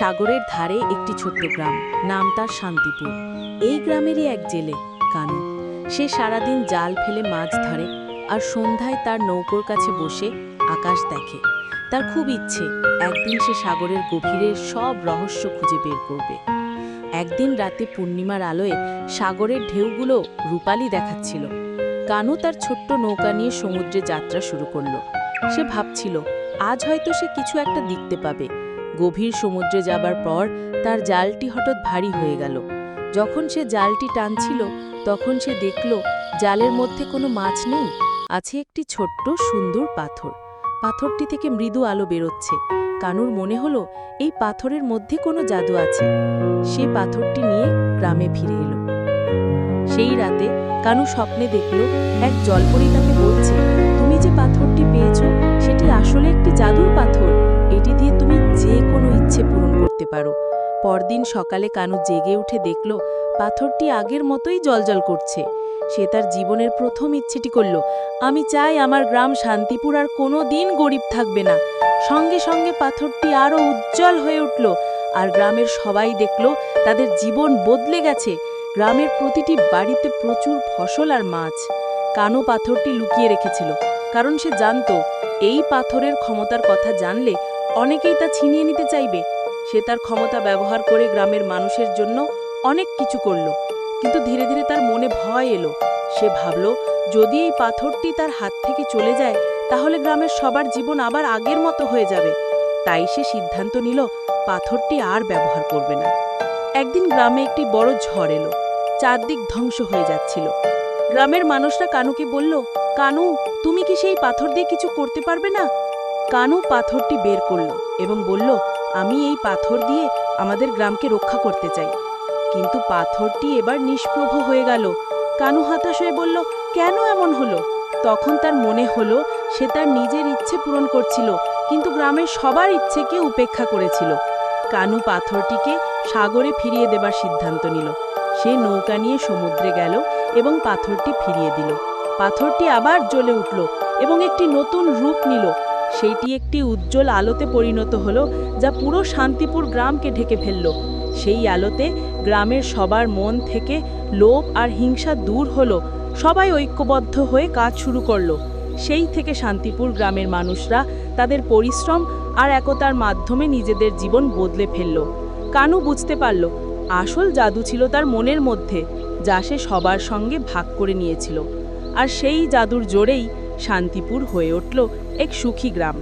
সাগরের ধারে একটি ছোট্ট গ্রাম। নাম তার শান্তিপুর। এই গ্রামেরই এক জেলে, কানু। সে সারাদিন জাল ফেলে মাছ ধরে আর সন্ধ্যায় তার নৌকোর কাছে বসে আকাশ দেখে। তার খুব ইচ্ছে, একদিন সে সাগরের গভীরের সব রহস্য খুঁজে বের করবে। একদিন রাতে পূর্ণিমার আলোয় সাগরের ঢেউগুলো রূপালি দেখাচ্ছিল। কানু তার ছোট্ট নৌকা নিয়ে সমুদ্রে যাত্রা শুরু করল। সে ভাবছিল, আজ হয়তো সে কিছু একটা দেখতে পাবে। গভীর সমুদ্রে যাবার পর তার জালটি হঠাৎ ভারী হয়ে গেল। যখন সে জালটি টানছিল, তখন সে দেখল জালের মধ্যে কোনো মাছ নেই। আছে একটি ছোট্ট সুন্দর পাথর। পাথরটি থেকে মৃদু আলো বেরোচ্ছে। কানুর মনে হলো, এই পাথরের মধ্যে কোনো জাদু আছে। সে পাথরটি নিয়ে গ্রামে ফিরে এলো। সেই রাতে কানু স্বপ্নে দেখল, এক জলপরি তাকে বলছে, তুমি যে পাথরটি পেয়েছ পারো। পরদিন সকালে কানু জেগে উঠে দেখল, পাথরটি আগের মতোই জলজল করছে। সে তার জীবনের প্রথম ইচ্ছেটি করল, আমি চাই আমার গ্রাম শান্তিপুর আর কোনো দিন গরিব থাকবে না। সঙ্গে সঙ্গে পাথরটি আরও উজ্জ্বল হয়ে উঠল, আর গ্রামের সবাই দেখল তাদের জীবন বদলে গেছে। গ্রামের প্রতিটি বাড়িতে প্রচুর ফসল আর মাছ। কানো পাথরটি লুকিয়ে রেখেছিল, কারণ সে জানত, এই পাথরের ক্ষমতার কথা জানলে অনেকেই তা ছিনিয়ে নিতে চাইবে। সে তার ক্ষমতা ব্যবহার করে গ্রামের মানুষের জন্য অনেক কিছু করল। কিন্তু ধীরে ধীরে তার মনে ভয় এলো। সে ভাবল, যদি এই পাথরটি তার হাত থেকে চলে যায়, তাহলে গ্রামের সবার জীবন আবার আগের মতো হয়ে যাবে। তাই সে সিদ্ধান্ত নিল, পাথরটি আর ব্যবহার করবে না। একদিন গ্রামে একটি বড় ঝড় এলো। চারদিক ধ্বংস হয়ে যাচ্ছিল। গ্রামের মানুষরা কানুকে বলল, কানু, তুমি কি সেই পাথর দিয়ে কিছু করতে পারবে না? কানু পাথরটি বের করল এবং বলল আমি এই পাথর দিয়ে আমাদের গ্রামকে রক্ষা করতে চাই। কিন্তু পাথরটি এবার নিষ্প্রভ হয়ে গেল। কানু হতাশ হয়ে বলল, কেন এমন হলো? তখন তার মনে হলো, সে তার নিজের ইচ্ছে পূরণ করছিল, কিন্তু গ্রামের সবার ইচ্ছেকে উপেক্ষা করেছিল। কানু পাথরটিকে সাগরে ফিরিয়ে দেবার সিদ্ধান্ত নিল। সে নৌকা নিয়ে সমুদ্রে গেল এবং পাথরটি ফিরিয়ে দিল। পাথরটি আবার জ্বলে উঠল এবং একটি নতুন রূপ নিল। সেইটি একটি উজ্জ্বল আলোতে পরিণত হলো, যা পুরো শান্তিপুর গ্রামকে ঢেকে ফেলল। সেই আলোতে গ্রামের সবার মন থেকে লোভ আর হিংসা দূর হলো। সবাই ঐক্যবদ্ধ হয়ে কাজ শুরু করল। সেই থেকে শান্তিপুর গ্রামের মানুষরা তাদের পরিশ্রম আর একতার মাধ্যমে নিজেদের জীবন বদলে ফেলল। কানু বুঝতে পারল, আসল জাদু ছিল তার মনের মধ্যে, যা সে সবার সঙ্গে ভাগ করে নিয়েছিল। আর সেই জাদুর জোরেই শান্তিপুর হয়ে উঠল। এক সুখী গ্রাম